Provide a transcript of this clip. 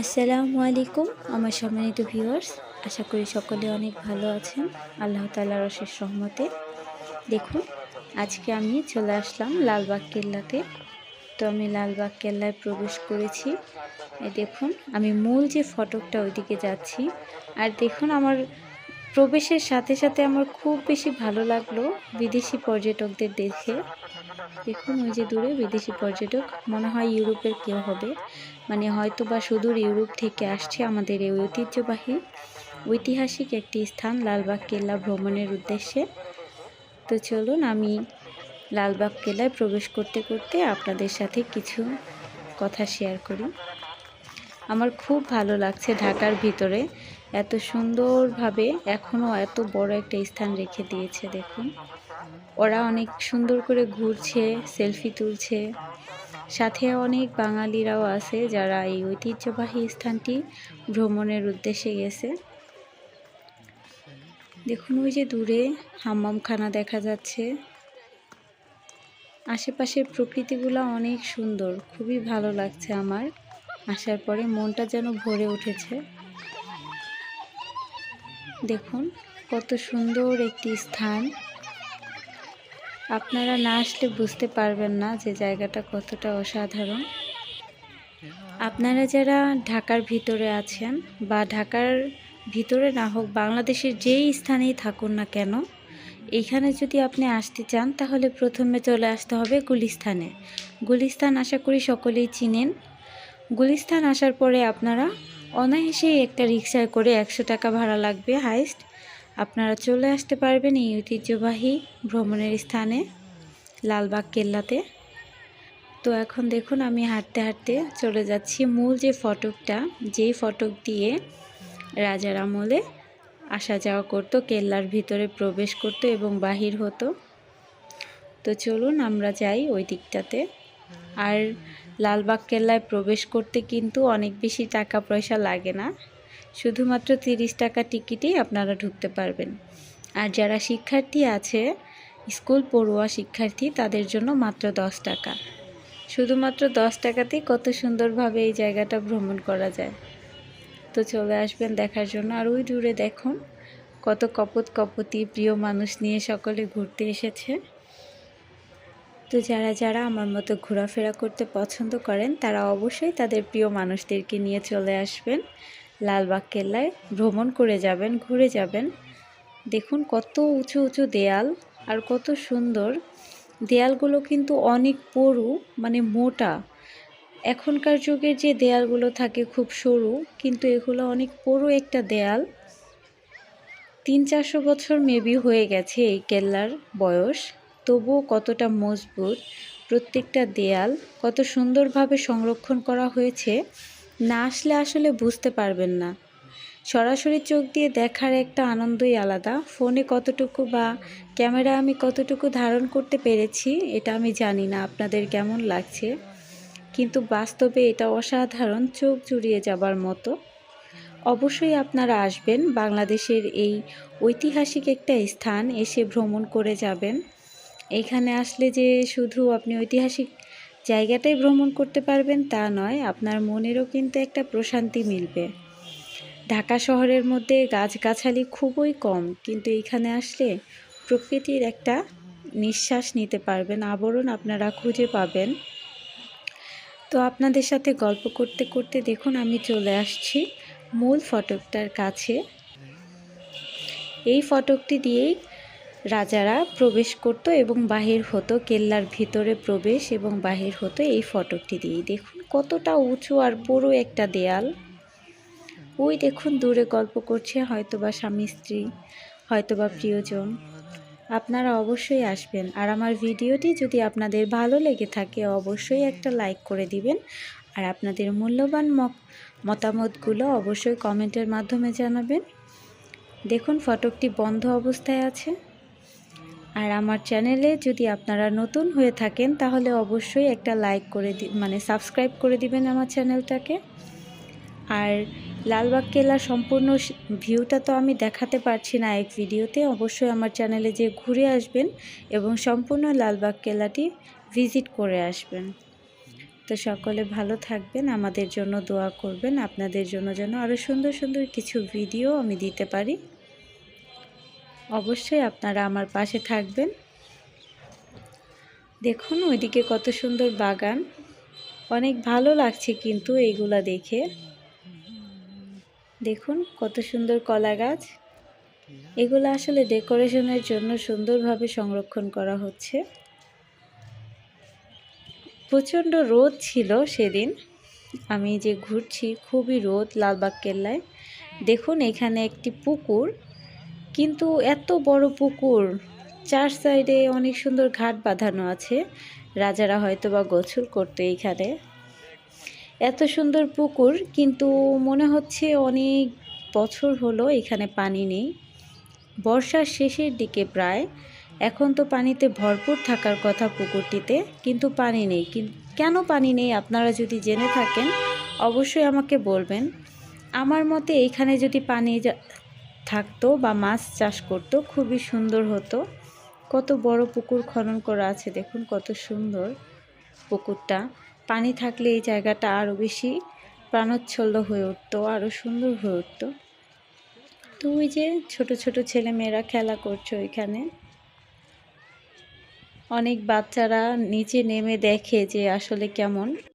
আসসালামু আলাইকুম, আমার সম্মানিত ভিউয়ার্স আশা করি সকলে অনেক ভালো আছেন। আল্লাহ তালার অশেষ রহমতে। দেখুন, আজকে আমি চলে আসলাম লালবাগ কেল্লাতে। তো আমি লালবাগ কেল্লায় প্রবেশ করেছি। দেখুন, আমি মূল যে ফটকটা ওইদিকে যাচ্ছি। আর দেখুন, আমার প্রবেশের সাথে সাথে আমার খুব বেশি ভালো লাগল বিদেশি পর্যটকদের দেখে। দেখুন, ওই যে দূরে বিদেশি পর্যটক, মনে হয় ইউরোপের কেউ হবে। মানে হয়তো বা সুদূর ইউরোপ থেকে আসছে আমাদের এই ঐতিহ্যবাহী, ঐতিহাসিক একটি স্থান, লালবাগ কেল্লা ভ্রমণের উদ্দেশ্যে। তো চলুন, আমি লালবাগ কেল্লায় প্রবেশ করতে করতে আপনাদের সাথে কিছু কথা শেয়ার করি। আমার খুব ভালো লাগছে ঢাকার ভিতরে। এত সুন্দরভাবে এখনও এত বড় একটা স্থান রেখে দিয়েছে, দেখুন। ওরা অনেক সুন্দর করে ঘুরছে, সেলফি তুলছে। সাথে অনেক বাঙালিরাও আছে যারা এই ঐতিহ্যবাহী স্থানটি ভ্রমণের উদ্দেশ্যে গেছে। দেখুন, ওই যে দূরে হাম্মামখানা দেখা যাচ্ছে। আশেপাশের প্রকৃতিগুলো অনেক সুন্দর, খুবই ভালো লাগছে আমার। আসার পরে মনটা যেন ভরে উঠেছে। দেখুন, কত সুন্দর একটি স্থান। আপনারা না আসলে বুঝতে পারবেন না যে জায়গাটা কতটা অসাধারণ। আপনারা যারা ঢাকার ভিতরে আছেন বা ঢাকার ভিতরে না হোক, বাংলাদেশের যেই স্থানেই থাকুন না কেন এইখানে যদি আপনি আসতে চান, তাহলে প্রথমে চলে আসতে হবে গুলিস্থানে গুলিস্তান আশা করি সকলেই চিনেন। গুলিস্তান আসার পরে আপনারা অনায়াসেই একটা রিক্সায় করে একশো টাকা ভাড়া লাগবে হাইস্ট। আপনারা চলে আসতে পারবেন এই ঐতিহ্যবাহী ভ্রমণের স্থানে, লালবাগ কেল্লাতে। তো এখন দেখুন আমি হাঁটতে হাঁটতে চলে যাচ্ছি মূল যে ফটকটা, যেই ফটক দিয়ে রাজার আমলে আসা যাওয়া করতো, কেল্লার ভিতরে প্রবেশ করতো এবং বাহির হতো। তো চলুন আমরা যাই ওই দিকটাতে। আর লালবাগ কেল্লায় প্রবেশ করতে কিন্তু অনেক বেশি টাকা পয়সা লাগে না। শুধুমাত্র তিরিশ টাকা টিকিটেই আপনারা ঢুকতে পারবেন। আর যারা শিক্ষার্থী আছে, স্কুল পড়ুয়া শিক্ষার্থী, তাদের জন্য মাত্র দশ টাকা। শুধুমাত্র দশ টাকাতেই কত সুন্দরভাবে এই জায়গাটা ভ্রমণ করা যায়। তো চলে আসবেন দেখার জন্য। আর ওই দূরে দেখুন, কত কপত কপতি প্রিয় মানুষ নিয়ে সকলে ঘুরতে এসেছে। তো যারা যারা আমার মতো ঘোরাফেরা করতে পছন্দ করেন, তারা অবশ্যই তাদের প্রিয় মানুষদেরকে নিয়ে চলে আসবেন। লালবাগ কেল্লায় ভ্রমণ করে যাবেন, ঘুরে যাবেন। দেখুন কত উঁচু উঁচু দেয়াল আর কত সুন্দর। দেয়ালগুলো কিন্তু অনেক পুরু মানে মোটা। এখনকার যুগের যে দেয়ালগুলো থাকে খুব সরু, কিন্তু এগুলো অনেক পুরু একটা দেয়াল। তিন চারশো বছর মেবি হয়ে গেছে এই কেল্লার বয়স। তবুও কতটা মজবুত, প্রত্যেকটা দেয়াল কত সুন্দরভাবে সংরক্ষণ করা হয়েছে, না আসলে আসলে বুঝতে পারবেন না। সরাসরি চোখ দিয়ে দেখার একটা আনন্দই আলাদা। ফোনে কতটুকু বা ক্যামেরা আমি কতটুকু ধারণ করতে পেরেছি, এটা আমি জানি না। আপনাদের কেমন লাগছে? কিন্তু বাস্তবে এটা অসাধারণ চোখ জুড়িয়ে যাবার মতো। অবশ্যই আপনারা আসবেন। বাংলাদেশের এই ঐতিহাসিক একটা স্থান এসে ভ্রমণ করে যাবেন। এখানে আসলে যে শুধু আপনি ঐতিহাসিক জায়গাটাই ভ্রমণ করতে পারবেন তা নয়, আপনার মনেরও কিন্তু একটা প্রশান্তি মিলবে। ঢাকা শহরের মধ্যে গাছগাছালি খুবই কম, কিন্তু এইখানে আসলে প্রকৃতির একটা নিঃশ্বাস নিতে পারবেন, আবরণ আপনারা খুঁজে পাবেন। তো আপনাদের সাথে গল্প করতে করতে দেখুন, আমি চলে আসছি মূল ফটকটার কাছে। এই ফটকটি দিয়েই রাজারা প্রবেশ করত এবং বাহির হতো কেল্লার ভিতরে প্রবেশ এবং বাহির হতো এই ফটকটি দিয়েই। দেখুন, কতটা উঁচু আর বড় একটা দেয়াল। ওই দেখুন, দূরে গল্প করছে হয়তোবা স্বামী, স্ত্রী, হয়তোবা প্রিয়জন। আপনারা অবশ্যই আসবেন আর আমার ভিডিওটি যদি আপনাদের ভালো লেগে থাকে, অবশ্যই একটা লাইক করে দিবেন। আর আপনাদের মূল্যবান মতামতগুলো অবশ্যই কমেন্টের মাধ্যমে জানাবেন। দেখুন, ফটকটি বন্ধ অবস্থায় আছে। আর আমার চ্যানেলে যদি আপনারা নতুন হয়ে থাকেন, তাহলে অবশ্যই একটা লাইক করে দি মানে সাবস্ক্রাইব করে দিবেন আমার চ্যানেলটাকে। আর লালবাগ কেল্লার সম্পূর্ণ ভিউটা তো আমি দেখাতে পারছি না এক ভিডিওতে, অবশ্যই আমার চ্যানেলে যে ঘুরে আসবেন এবং সম্পূর্ণ লালবাগ কেলাটি ভিজিট করে আসবেন। তো সকলে ভালো থাকবেন, আমাদের জন্য দোয়া করবেন, আপনাদের জন্য যেন আরও সুন্দর সুন্দর কিছু ভিডিও আমি দিতে পারি। অবশ্যই আপনারা আমার পাশে থাকবেন। দেখুন, ওইদিকে কত সুন্দর বাগান। অনেক ভালো লাগছে কিন্তু এইগুলা দেখে। দেখুন, কত সুন্দর কলা গাছ। এগুলো আসলে ডেকোরেশনের জন্য সুন্দরভাবে সংরক্ষণ করা হচ্ছে। প্রচণ্ড রোদ ছিল সেদিন। আমি যে ঘুরছি, খুবই রোদ, লালবাগ কেল্লায়। দেখুন, এখানে একটি পুকুর। কিন্তু এত বড় পুকুর, চার সাইডে অনেক সুন্দর ঘাট বাঁধানো আছে। রাজারা হয়তো বা গোসল করতে এইখানে। এত সুন্দর পুকুর, কিন্তু মনে হচ্ছে অনেক বছর হলো এখানে পানি নেই। বর্ষার শেষের দিকে প্রায়। এখন তো পানিতে ভরপুর থাকার কথা পুকুরটিতে, কিন্তু পানি নেই। কিন- পানি নেই আপনারা যদি জেনে থাকেন, অবশ্যই আমাকে বলবেন। আমার মতে এখানে যদি পানি থাকতো বা মাছ চাষ করতো, খুবই সুন্দর হতো। কত বড় পুকুর খনন করা আছে দেখুন, কত সুন্দর পুকুরটা। পানি থাকলে এই জায়গাটা আরও বেশি প্রাণোচ্ছল্ল হয়ে উঠতো আরও সুন্দর হয়ে উঠতো। তো ওই যে ছোট ছোট ছেলে মেয়েরা খেলা করছে ওইখানে। অনেক বাচ্চারা নিচে নেমে দেখে যে আসলে কেমন।